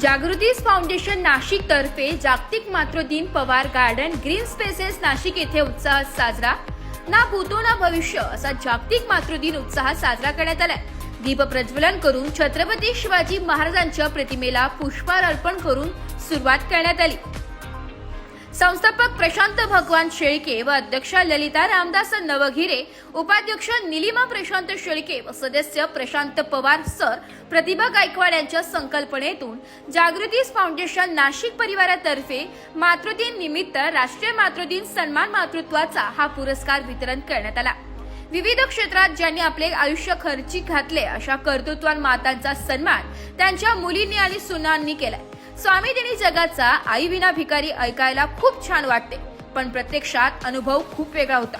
जागृतीस foundation Nashik तर्फे जागतिक मातृदिन Pawar garden green spaces Nashik येथे उत्साहात साजरा. ना भूतो ना भविष्य असा जागतिक मातृदिन उत्साहात साजरा करण्यात आलाय. दीप प्रज्वलन करून छत्रपती शिवाजी महाराजांच्या प्रतिमेला पुष्पहार अर्पण करून सुरुवात करण्यात आली. संस्थापक प्रशांत भगवान शेळके व अध्यक्ष ललिता रामदास नवघिरे उपाध्यक्ष निलिमा प्रशांत शेळके व सदस्य प्रशांत पवार सर प्रतिभा गायकवाड यांच्या संकल्पनेतून जागृतीस फाउंडेशन नाशिक परिवारातर्फे मातृदिन निमित्त राष्ट्रीय मातृदिन सन्मान मातृत्वाचा हा पुरस्कार वितरण करण्यात आला. विविध क्षेत्रात ज्यांनी आपले आयुष्य खर्ची घातले अशा कर्तृत्वान मातांचा सन्मान त्यांच्या मुलींनी आणि सुनांनी केलाय. स्वामी दिनी जगाचा आई विना भिकारी ऐकायला खूप छान वाटते पण प्रत्यक्षात अनुभव खूप वेगळा होता.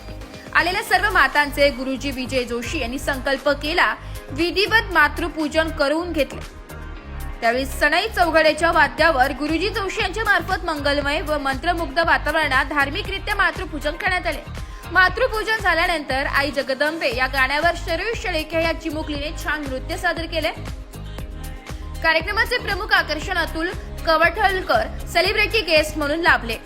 आलेल्या सर्व मातांचे गुरुजी विजय जोशी यांनी संकल्प केला विधिवत मातृपूजन करून घेतले. त्यावेळी सनई चौघडेच्या वाद्यावर गुरुजी जोशी यांच्या मार्फत मंगलमय व मंत्रमुग्ध वातावरणात धार्मिकरित्या मातृपूजन करण्यात आले. मातृपूजन झाल्यानंतर आई जगदंबे या गाण्यावर शरीर शेळके या चिमुकलीने छान नृत्य सादर केले. कार्यक्रमाचे प्रमुख आकर्षण अतुल कवठलकर सेलिब्रिटी गेस्ट म्हणून लाभले.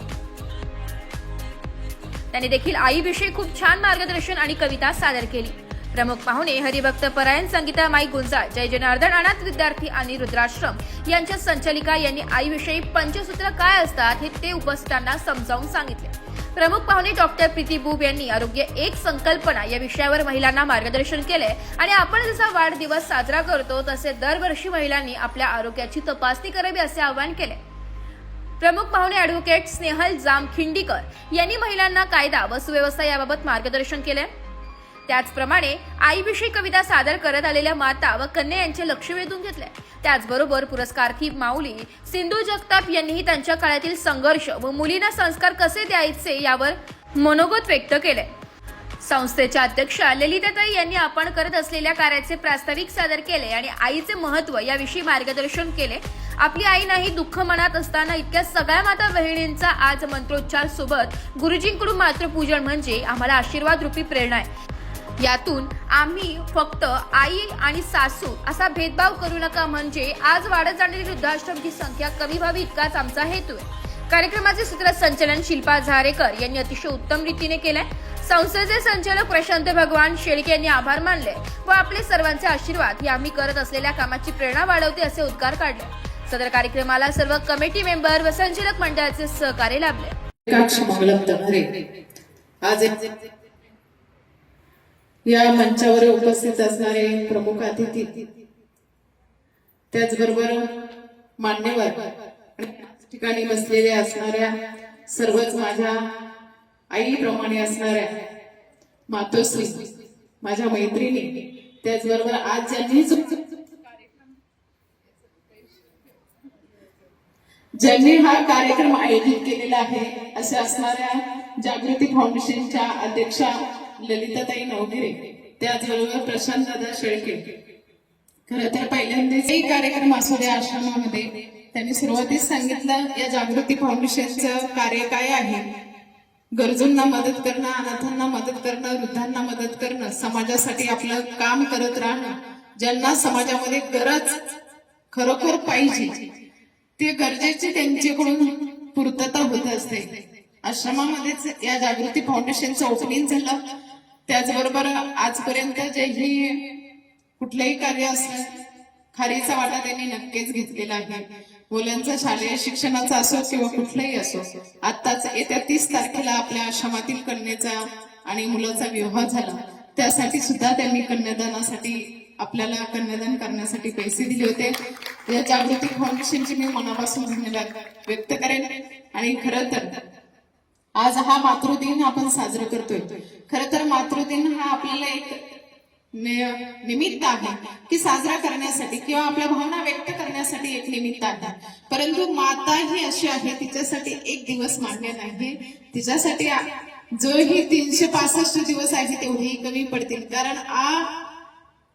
त्यांनी देखील आईविषयी खूप छान मार्गदर्शन आणि कविता सादर केली. प्रमुख पाहुणे हरिभक्त परायण संगीता माई गुंजाळ जय जनार्दन अनाथ विद्यार्थी आणि रुद्राश्रम यांच्या संचालिका यांनी आईविषयी पंचसूत्र काय असतात हे ते उपस्थितांना समजावून सांगितले. प्रमुख पाहुणे डॉक्टर प्रीती बुब यांनी आरोग्य एक संकल्पना या विषयावर महिलांना मार्गदर्शन केले आणि आपण जसा वाढदिवस साजरा करतो तसे दरवर्षी महिलांनी आपल्या आरोग्याची तपासणी करावी असे आवाहन केले. प्रमुख पाहुणे अॅडव्होकेट स्नेहल जाम खिंडीकर यांनी महिलांना कायदा व सुव्यवस्था याबाबत मार्गदर्शन केले. त्याचप्रमाणे आईविषयी कविता सादर करत आलेल्या माता व कन्या यांचे लक्ष वेधून घेतले त्याचबरोबर पुरस्कारार्थी माऊली सिंधू जगताप यांनीही त्यांच्या काळातील संघर्ष व मुलींना संस्कार कसे द्यायचे यावर मनोगत व्यक्त केले संस्थेच्या अध्यक्षा ललिताताई यांनी आपण करत असलेल्या कार्याचे प्रास्ताविक सादर केले आणि आईचे महत्त्व याविषयी मार्गदर्शन केले. आपली आई नाही दुःख मनात असताना इतक्या सगळ्या माता बहिणींचा आज मंत्रोच्चार सोबत गुरुजींकडून मातृपूजन म्हणजे आम्हाला आशीर्वाद रूपी प्रेरणा आहे. यातून आम्ही फक्त आई आणि सासू असा भेदभाव करू नका. म्हणजे आज वाढत जाणारी वृद्धाश्रमची संख्या कमी व्हावी इतकाच आमचा हेतू आहे. कार्यक्रमाचे सूत्रसंचालन शिल्पा झारेकर यांनी अतिशय उत्तम रीतीने केलंय. संस्थेचे संचालक प्रशांत भगवान शेळके यांनी आभार मानले व आपले सर्वांचे आशीर्वाद हे आम्ही करत असलेल्या कामाची प्रेरणा वाढवते असे उद्गार काढले. सदर कार्यक्रमाला सर्व कमिटी मेंबर व संचालक मंडळाचे सहकार्य लाभले. आज या मंचावर उपस्थित असणारे प्रमुख अतिथी. त्याचबरोबर मान्यवर ठिकाणी बसलेल्या असणाऱ्या सर्वच माझ्या आईप्रमाणे असणाऱ्या मातोश्री माझ्या मैत्रिणी त्याचबरोबर आज ज्यांनी ज्यांनी हा कार्यक्रम आयोजित केलेला आहे असे असणाऱ्या जागृती फाउंडेशनच्या अध्यक्षा ललिताताई नवगिरे त्याचबरोबर प्रशांत दादा शेळके. खरं तर पहिल्यांदाच काही कार्यक्रम असू द्या आश्रमामध्ये त्यांनी सुरुवातीस सांगितलं या जागृती फाउंडेशनचं कार्य काय आहे? गरजूंना मदत करणं अनाथांना मदत करणं वृद्धांना मदत करणं समाजासाठी आपलं काम करत राहणं ज्यांना समाजामध्ये गरज खरोखर पाहिजे ते गरजेची त्यांच्याकडून पूर्तता होत असते. आश्रमामध्येच या जागृती फाउंडेशनचं ओपनिंग झालं. त्याचबरोबर आजपर्यंत जेही कुठलंही कार्य असलं खारीचा वाटा त्यांनी नक्कीच घेतलेला आहे. मुलांचं शालेय शिक्षणाचा असो किंवा कुठलंही असो आत्ताच येत्या तीस तारखेला आपल्या आश्रमातील कन्येचा आणि मुलाचा विवाह झाला. त्यासाठी सुद्धा त्यांनी कन्यादानासाठी आपल्याला कन्यादान करण्यासाठी पैसे दिले होते. या जागृती फाउंडेशनची मी मनापासून धन्यवाद व्यक्त करेन. आणि खरं तर आज हा मातृदिन आपण साजरा करतोय. खर तर मातृदिन हा आपल्याला एक निमित्त आहे की साजरा करण्यासाठी किंवा आपल्या भावना व्यक्त करण्यासाठी एक निमित्त आहे. परंतु माता ही अशी आहे तिच्यासाठी एक दिवस मान्य नाही. तिच्यासाठी जो ही तीनशे पासष्ट दिवस आहे तेवढेही कमी पडतील. कारण आ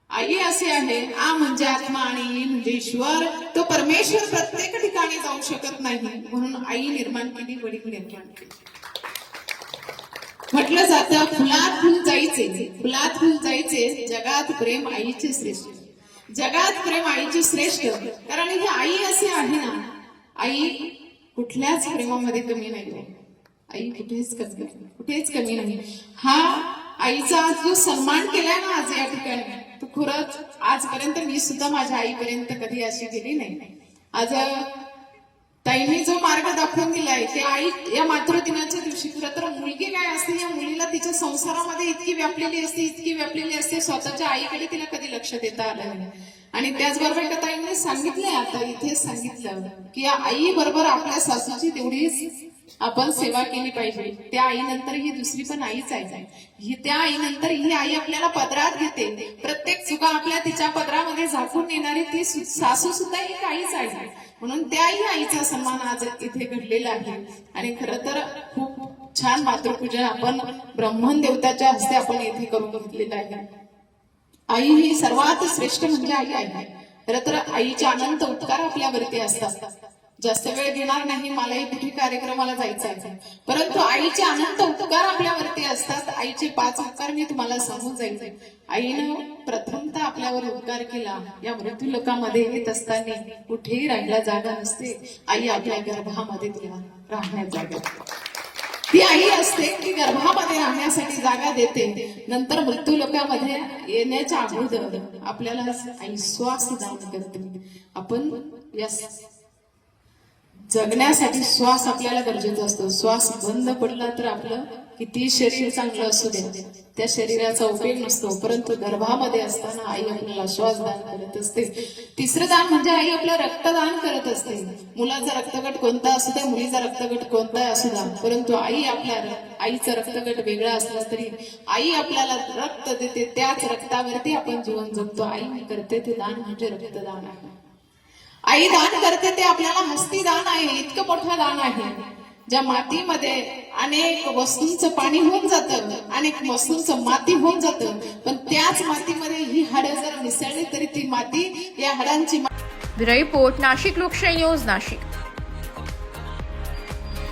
आई असे आहे आ म्हणजे आत्मा आणि म्हणजे ईश्वर. तो परमेश्वर प्रत्येक ठिकाणी जाऊ शकत नाही. म्हणून आई निर्माण केली वडील निर्माण केली. म्हटलं जातं फुलात फुल जायचे. फुलात फुल जायचे जगात प्रेम आईचे श्रेष्ठ. जगात प्रेम आईचे श्रेष्ठ. कारण ही आई असे आहे ना आई कुठल्याच प्रेमामध्ये कमी नाही हो. आई कुठेच कमी कुठेच कमी नाही. हा आईचा जो सन्मान केलाय ना आज या ठिकाणी तो खरंच आजपर्यंत मी सुद्धा माझ्या आईपर्यंत कधी अशी गेली नाही. आज ताईंनी जो मार्ग दाखवून दिलाय की आई या मातृदिनाच्या दिवशी खरं तर मुलगी काय असते या मुलीला तिच्या संसारामध्ये इतकी व्यापलेली असते इतकी व्यापलेली असते स्वतःच्या आईकडे तिला कधी लक्ष देता आलं नाही. आणि त्याचबरोबर एका ताईंनी सांगितलंय आता इथे सांगितलं की या आई बरोबर आपल्या सासूची तेवढीच आपण सेवा केली पाहिजे. त्या आईनंतर ही दुसरी पण आईच आहे. ही त्या आईनंतर ही आई आपल्याला पदरात घेते. प्रत्येक चुका आपल्या तिच्या पदरामध्ये झाकून येणारी ती सासू सुद्धा ही आईच आहे. म्हणून त्याही आईचा सन्मान आज इथे घडलेला आहे. आणि खरं तर खूप छान मातृपूजन आपण ब्रह्मन देवताच्या हस्ते आपण येथे करून घेतलेलं आहे. आई ही सर्वात श्रेष्ठ म्हणजे आई आहे. खरं तर आईचे अनंत उपकार आपल्यावरती असतात. जास्त वेळ घेणार नाही मलाही कुठे कार्यक्रमाला जायचं आहे परंतु आईचे अनंत उपकार आपल्यावरती असतात. आईचे पाच उपकार मी तुम्हाला सांगून जाईल आईनं प्रथमतः आपल्यावर उपकार केला. या मृत्यू लोकांमध्ये येत असताना कुठेही राहायला जागा नसते. आई आपल्या गर्भामध्ये तुला राहण्यात जागा ती आई असते की गर्भामध्ये राहण्यासाठी जागा देते. नंतर मृत्यू लोकांमध्ये येण्याच्या अगोदर आपल्याला आई श्वास दान करते. आपण या जगण्यासाठी श्वास आपल्याला गरजेचा असतो. श्वास बंद पडला तर आपलं किती शरीर चांगलं असू दे. त्या शरीराचा उपयोग नसतो. परंतु गर्भामध्ये असताना आई आपल्याला श्वास दान करत असते. तिसरं दान म्हणजे आई आपलं रक्तदान करत असते. मुलाचा रक्तगट कोणता असू द्या मुलीचा रक्तगट कोणता असू द्या परंतु आई आपल्या आईचा रक्तगट वेगळा असला तरी आई आपल्याला रक्त देते. त्याच रक्तावरती आपण जीवन जगतो. आई करते ते दान म्हणजे रक्तदान आहे. आई दान करते ते आपल्याला हस्ती दान आहे इतकं मोठं दान आहे. ज्या मातीमध्ये अनेक वस्तूंचं पाणी होऊन जातं अनेक वस्तूंचं माती होऊन जातं पण त्याच मातीमध्ये ही हाडं जर मिसळली तरी ती माती या हाडांची ब्युरो पोट नाशिक लोकशाही न्यूज नाशिक.